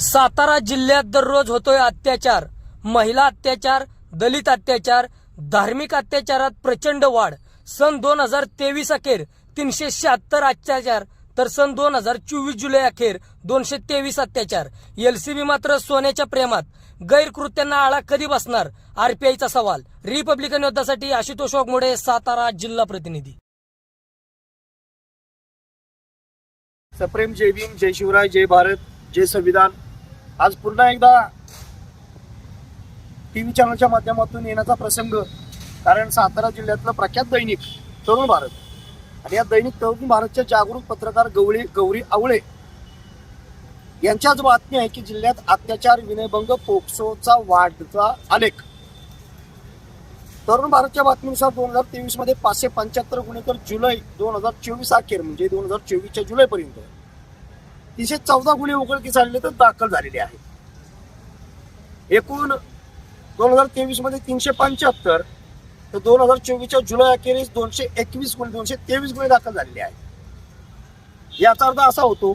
सातारा जिल्ह्यात दररोज होतोय अत्याचार. महिला अत्याचार दलित अत्याचार धार्मिक अत्याचारात प्रचंड वाढ. सन दोन हजार तेवीस अखेर तीनशे शहात्तर अत्याचार तर सन दोन हजार चोवीस जुलै अखेर दोनशे तेवीस अत्याचार. एलसीबी मात्र सोन्याच्या प्रेमात. गैरकृत्यांना आळा कधी बसणार? आरपीआयचा सवाल. रिपब्लिकन योद्धासाठी आशुतोष वाघमोडे सातारा जिल्हा प्रतिनिधी. सप्रेम जय भीम जय शिवराय जय भारत जय संविधान. आज पुन्हा एकदा टी व्ही चॅनलच्या माध्यमातून येण्याचा प्रसंग कारण सातारा जिल्ह्यातलं प्रख्यात दैनिक तरुण भारत आणि या दैनिक तरुण भारतच्या जागरूक पत्रकार गवळी गौरी आवळे यांच्याच बातमी आहे की जिल्ह्यात अत्याचार विनयभंग पोक्सोचा वाढचा आलेख तरुण भारतच्या बातमीनुसार दोन हजार तेवीसमध्ये पाचशे पंच्याहत्तर गुन्हे तर जुलै दोन हजार चोवीस अखेर म्हणजे दोन हजार चोवीसच्या जुलैपर्यंत तीनशे चौदा गुन्हे उघडकीस आलेले तर दाखल झालेले आहेत. एकूण दोन हजार तेवीसमध्ये तीनशे पंच्याहत्तर तर दोन हजार चोवीसच्या जुलै अखेरीस दोनशे एकवीस गुन्हे दोनशे तेवीस गुन्हे दाखल झालेले आहेत. याचा अर्थ असा होतो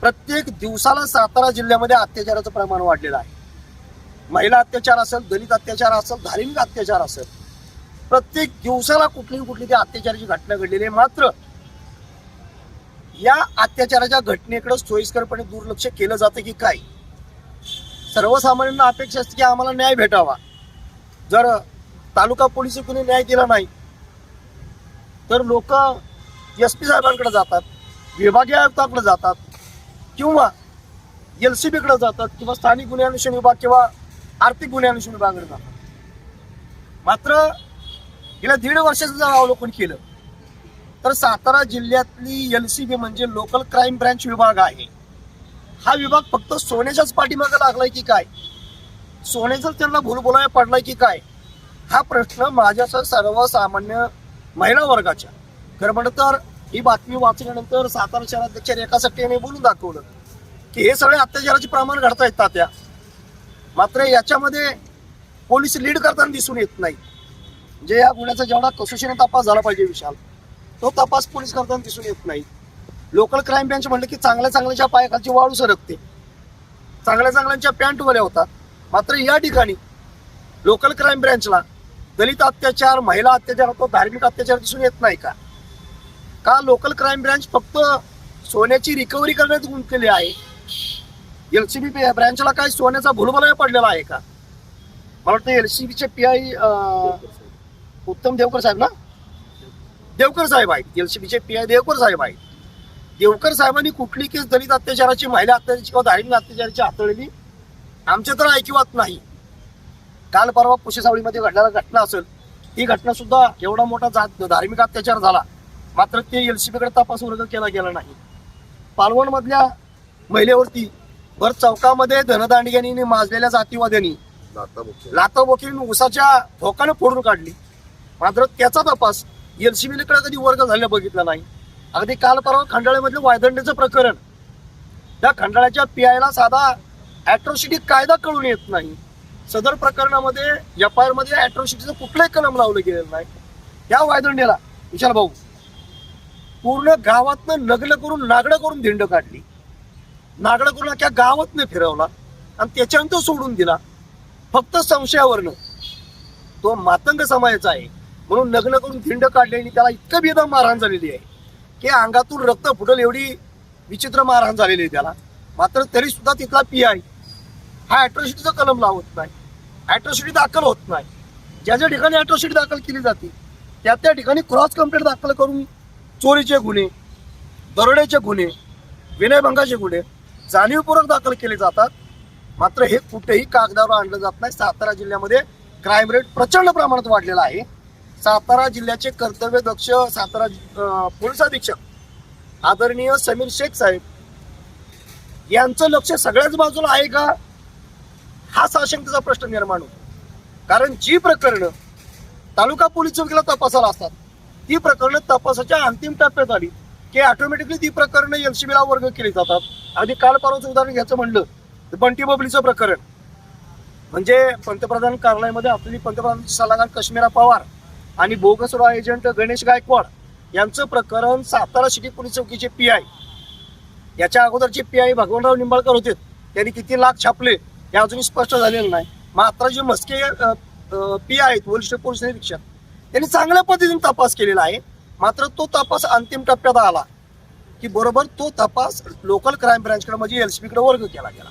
प्रत्येक दिवसाला सातारा जिल्ह्यामध्ये अत्याचाराचं प्रमाण वाढलेलं आहे. महिला अत्याचार असेल दलित अत्याचार असेल धार्मिक अत्याचार असेल प्रत्येक दिवसाला कुठली कुठली त्या अत्याचाराची घटना घडलेली आहे. मात्र या अत्याचाराच्या घटनेकडे सोयीस्करपणे दुर्लक्ष केलं जातं की काय? सर्वसामान्यांना अपेक्षा असते की आम्हाला न्याय भेटावा. जर तालुका पोलीस कुणी न्याय दिला नाही तर लोक एस पी साहेबांकडे जातात विभागीय आयुक्ताकडे जातात किंवा एल सी बीकडे जातात किंवा स्थानिक गुन्हे अन्वेषण विभाग किंवा आर्थिक गुन्हे अन्वेषण विभागाकडे जातात. मात्र गेल्या दीड वर्षाचं जर अवलोकन केलं तर सातारा जिल्ह्यातली एल सी बी म्हणजे लोकल क्राईम ब्रँच विभाग आहे. हा विभाग फक्त सोन्याच्याच पाठीमागे लागलाय की काय? सोन्याचं त्यांना भूलभुलाया पडलाय की काय? हा प्रश्न माझ्यासह सर्वसामान्य महिला वर्गाच्या. खरं म्हणलं तर ही बातमी वाचल्यानंतर सातारा शहराध्यक्ष रेखा सट्टे यांनी बोलून दाखवलं की हे सगळे अत्याचाराचे प्रमाण घडता येतात त्या मात्र याच्यामध्ये पोलीस लीड करताना दिसून येत नाही. म्हणजे या गुन्ह्याचा जेवढा कसोशीने तपास झाला पाहिजे विशाल. तो तपास पोलीस करताना दिसून येत नाही. लोकल क्राईम ब्रँच म्हणलं की चांगल्या चांगल्याच्या पायाखालची वाळू सरकते. चांगल्या चांगल्यांच्या पॅन्ट वल्या होतात. मात्र या ठिकाणी लोकल क्राईम ब्रँचला दलित अत्याचार महिला अत्याचार होतो धार्मिक अत्याचार दिसून येत नाही का? का लोकल क्राईम ब्रँच फक्त सोन्याची रिकव्हरी करण्यात गुंतलेली आहे? एल सी बी ब्रँचला काय सोन्याचा भुलभुलया पडलेला आहे का? मला वाटतं एलसीबीचे पी आय उत्तम देवकर साहेब ना? देवकर साहेब आहेत. एलसीबीचे पी आय देवकर साहेब आहेत. देवकर साहेबांनी कुठली केस दलित अत्याचाराची महिला अत्याचाराची किंवा धार्मिक अत्याचाराची हाताळली? आमच्या तर ऐकिवात नाही. काल परवा पुशेसावळीमध्ये घडलेला घटना असेल. ही घटना सुद्धा एवढा मोठा जात धार्मिक अत्याचार झाला. मात्र ते एलसीबीकडे तपास वर्ग केला गेला नाही. पालवण मधल्या महिलेवरती भर चौकामध्ये धनदांडग्यांनी माजलेल्या जातीवाद्यांनी लाताबोकीने उसाच्या धोकाने फोडून काढली. मात्र त्याचा तपास एलसीबीकडे कधी वर्ग झालेला बघितला नाही. अगदी काल परवा खंडाळ्यामधलं वायदंडेचं प्रकरण. त्या खंडाळ्याच्या पीआयला साधा ॲट्रॉसिटी कायदा कळून येत नाही. सदर प्रकरणामध्ये एफ आय आरमध्ये ॲट्रॉसिटीचं कुठलंही कलम लावलं गेलेलं नाही. या वायदंडेला विशाल भाऊ पूर्ण गावातनं नगलं करून नागडं करून धिंड काढली. नागडं करून अख्या गावातनं फिरवला. आणि त्याच्यानंतर सोडून दिला. फक्त संशयावरनं. तो मातंग समाजाचा आहे. म्हणून नग्न करून धिंड काढली आणि त्याला इतकं बेदम मारहाण झालेली आहे की अंगातून रक्त फुटल एवढी विचित्र मारहाण झालेली आहे त्याला. मात्र तरी सुद्धा तिथला पी आय हा अॅट्रॉसिटीचा कलम लावत नाही. अॅट्रॉसिटी दाखल होत नाही. ज्या ज्या ठिकाणी अॅट्रॉसिटी दाखल केली जाते त्या त्या ठिकाणी क्रॉस कंप्लेंट दाखल करून चोरीचे गुन्हे दरोड्याचे गुन्हे विनयभंगाचे गुन्हे जाणीवपूर्वक दाखल केले जातात. मात्र हे कुठेही कागदावर आणलं जात नाही. सातारा जिल्ह्यामध्ये क्राईम रेट प्रचंड प्रमाणात वाढलेला आहे. सातारा जिल्ह्याचे कर्तव्य दक्ष सातारा पोलीस अधीक्षक आदरणीय समीर शेख साहेब. यांचं लक्ष सगळ्याच बाजूला आहे का? हा साशंकचा प्रश्न निर्माण होतो. कारण जी प्रकरणं तालुका पोलीस चौकीला तपासाला असतात ती प्रकरणं तपासाच्या अंतिम टप्प्यात आली की ऑटोमॅटिकली ती प्रकरणं एलसीबीला वर्ग केली जातात. आणि काल परवाचं उदाहरण घ्यायचं म्हणलं तर बंटी बबलीचं प्रकरण. म्हणजे पंतप्रधान कार्यालयामध्ये आपली पंतप्रधान सल्लागार कश्मीरा पवार आणि बोगस रॉ एजंट गणेश गायकवाड यांचं प्रकरण सातारा सिटी पोलीस चौकीचे पी आय. याच्या अगोदरचे पी आय भगवानराव निंबाळकर होते त्यांनी किती लाख छापले हे अजूनही स्पष्ट झालेलं नाही. मात्र जे मस्के पी आहेत वरिष्ठ पोलीस निरीक्षक त्यांनी चांगल्या पद्धतीने तपास केलेला आहे. मात्र तो तपास अंतिम टप्प्यात आला की बरोबर तो तपास लोकल क्राईम ब्रँचकडे म्हणजे एलसीबी कडे वर्ग केला गेला.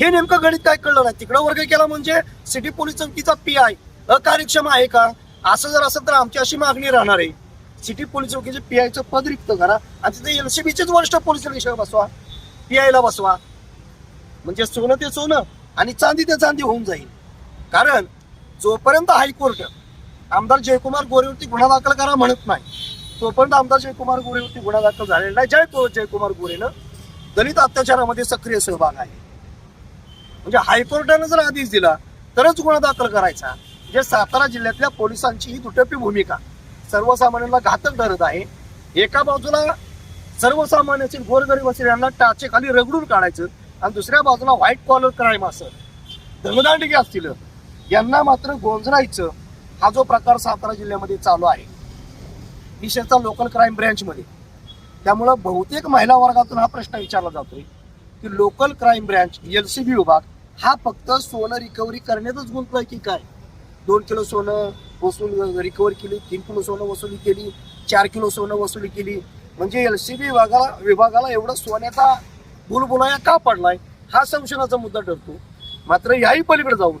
हे नेमकं गणित काय कळलं नाही. तिकडं वर्ग केला म्हणजे सिटी पोलीस चौकीचा पी आय. अकार्यक्षम आहे का? असं जर असेल तर आमची अशी मागणी राहणार आहे. सिटी पोलीस चौकीचे पी आयचं पद रिक्त करा. आणि तिथे एल सी बीचेच वरिष्ठ पोलीस निरीक्षक बसवा. पी आयला बसवा. म्हणजे सोनं ते सोनं आणि चांदी ते चांदी होऊन जाईल. कारण जोपर्यंत हायकोर्ट आमदार जयकुमार गोरेवरती गुन्हा दाखल करा म्हणत नाही तोपर्यंत आमदार जयकुमार गोरेवरती गुन्हा दाखल झालेला नाही. जय तो जयकुमार गोरेनं दलित अत्याचारामध्ये सक्रिय सहभाग आहे. म्हणजे हायकोर्टानं जर आदेश दिला तरच गुन्हा दाखल करायचा. जे सातारा जिल्ह्यातल्या पोलिसांची ही दुटप्पी भूमिका सर्वसामान्यांना घातक धरत आहे. एका बाजूला सर्वसामान्यातील गोरगरीब असेल यांना रगडून काढायचं आणि दुसऱ्या बाजूला व्हाईट कॉलर क्राईम असं. धर्मदांडगे असतील. यांना मात्र गोंजरायचं हा जो प्रकार सातारा जिल्ह्यामध्ये चालू आहे. विशेषतः लोकल क्राईम ब्रँचमध्ये त्यामुळं बहुतेक महिला वर्गातून हा प्रश्न विचारला जातोय की local crime branch L C B विभाग हा फक्त सोनं रिकव्हरी करण्यातच गुंतलाय की काय? दोन किलो सोनं वसूल रिकवर केली तीन किलो सोनं वसुली केली चार किलो सोनं वसुली केली. म्हणजे एल सी बी विभागाला विभागाला एवढं सोन्याचा बुलबुलाया का पडलाय? हा संशयाचा मुद्दा ठरतो. मात्र याही पलीकडे जाऊन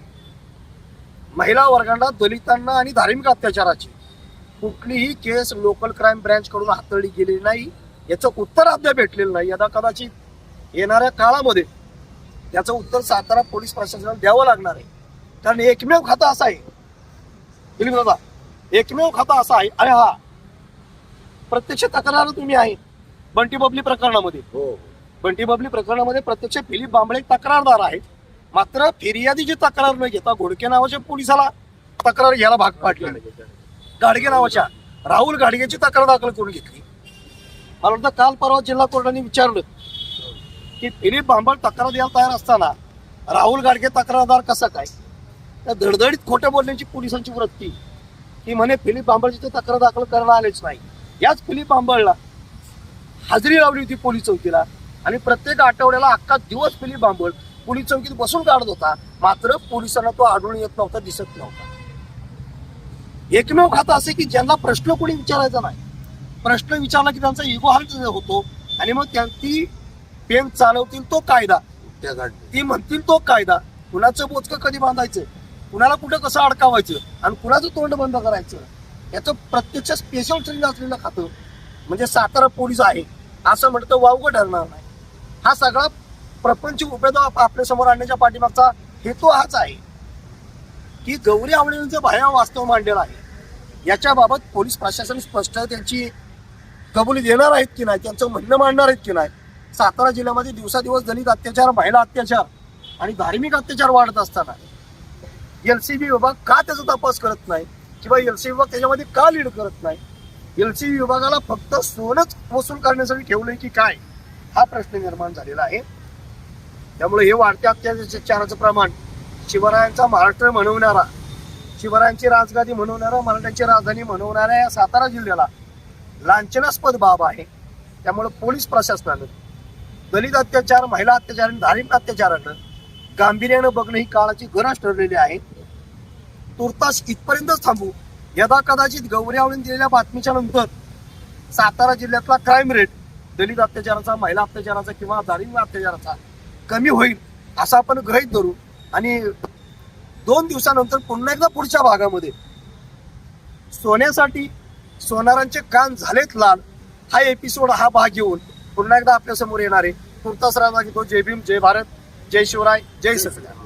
महिला वर्गांना दलितांना आणि धार्मिक अत्याचाराची कुठलीही केस लोकल क्राईम ब्रँचकडून हाताळली गेलेली नाही. याचं उत्तर अद्याप भेटलेलं नाही. यदा कदाचित येणाऱ्या काळामध्ये त्याचं उत्तर सातारा पोलीस प्रशासनाला द्यावं लागणार आहे. कारण एकमेव खातं असं आहे. दिलीप दादा एकमेव खातं असं आहे. अरे हा. प्रत्यक्ष तक्रार तुम्ही आहे. बंटी बबली प्रकरणामध्ये. बंटी बबली प्रकरणामध्ये प्रत्यक्ष फिलिप बांबळे तक्रारदार आहेत. मात्र फिर्यादीची तक्रार न घेता घोडके नावाच्या पोलिसाला तक्रार घ्यायला भाग पाडले गाडगे नावाच्या राहुल गाडगेची तक्रार दाखल करून घेतली. मला वाटतं काल परवा जिल्हा कोर्टाने विचारलं की फिलिप बांबळ तक्रार द्यायला तयार असताना राहुल गाडगे तक्रारदार कसा काय? त्या धडधडीत खोटं बोलण्याची पोलिसांची वृत्ती. की म्हणे फिलिप बांबळची तर तक्रार दाखल करणार आलेच नाही. याच फिलिप बांबळला हजेरी लावली होती पोलीस चौकीला आणि प्रत्येक आठवड्याला अख्खा दिवस फिलिप बांबळ पोलीस चौकीत बसून काढत होता. मात्र पोलिसांना तो आढळून येत नव्हता दिसत नव्हता. एकमेव खातं असे की ज्यांना प्रश्न कोणी विचारायचा नाही. प्रश्न विचारला की त्यांचा इगो हल्ट होतो आणि मग त्यांची पेन चालवतील तो कायदा. ती म्हणतील तो कायदा. कुणाचं बोचकं कधी बांधायचं? कुणाला कुठं कसं अडकावायचं आणि कुणाचं तोंड बंद करायचं याचं प्रत्यक्ष स्पेशल ट्रेन असलेलं खातं म्हणजे सातारा पोलीस आहे असं म्हणतं वावगं ठरणार नाही. हा सगळा प्रपंच उपयोग आपल्यासमोर आणण्याच्या पाठीमागचा हेतू हाच आहे. की गौरी आवळेंचं भया वास्तव मांडलेलं आहे. याच्याबाबत पोलीस प्रशासन स्पष्ट त्यांची कबुली देणार आहेत की नाही त्यांचं म्हणणं मांडणार आहेत की नाही. सातारा जिल्ह्यामध्ये दिवसादिवस दलित अत्याचार महिला अत्याचार आणि धार्मिक अत्याचार वाढत असताना एलसीबी विभाग का त्याचा तपास करत नाही? किंवा एलसीबी विभाग त्याच्यामध्ये का लीड करत नाही? एलसीबी विभागाला फक्त सोनच वसूल करण्यासाठी ठेवलंय की काय? हा प्रश्न निर्माण झालेला आहे. त्यामुळे हे वाढत्या अत्याचाराचं प्रमाण. शिवरायांचा महाराष्ट्र म्हणवणारा शिवरायांची राजगादी म्हणवणारा मराठ्यांची राजधानी म्हणवणाऱ्या या सातारा जिल्ह्याला लांछनास्पद बाब आहे. त्यामुळे पोलीस प्रशासनानं दलित अत्याचार महिला अत्याचार आणि धार्मिक अत्याचारानं गांभीर्यानं बघणं ही काळाची गरज ठरलेली आहे. तुर्तास इथपर्यंतच थांबू. यदा कदाचित गौऱ्यावरून दिलेल्या बातमीच्या नंतर सातारा जिल्ह्यातला क्राईम रेट दलित अत्याचाराचा महिला अत्याचाराचा किंवा धार्मिक अत्याचाराचा कमी होईल असं आपण गृहीत धरू. आणि दोन दिवसानंतर पुन्हा एकदा पुढच्या भागामध्ये सोन्यासाठी सोनारांचे कान झालेत लाल हा एपिसोड हा भाग घेऊन पुन्हा एकदा आपल्यासमोर येणार आहे तुर्तास राजा घेतो जय भीम जय भारत. जय शिवराय जय सचल्या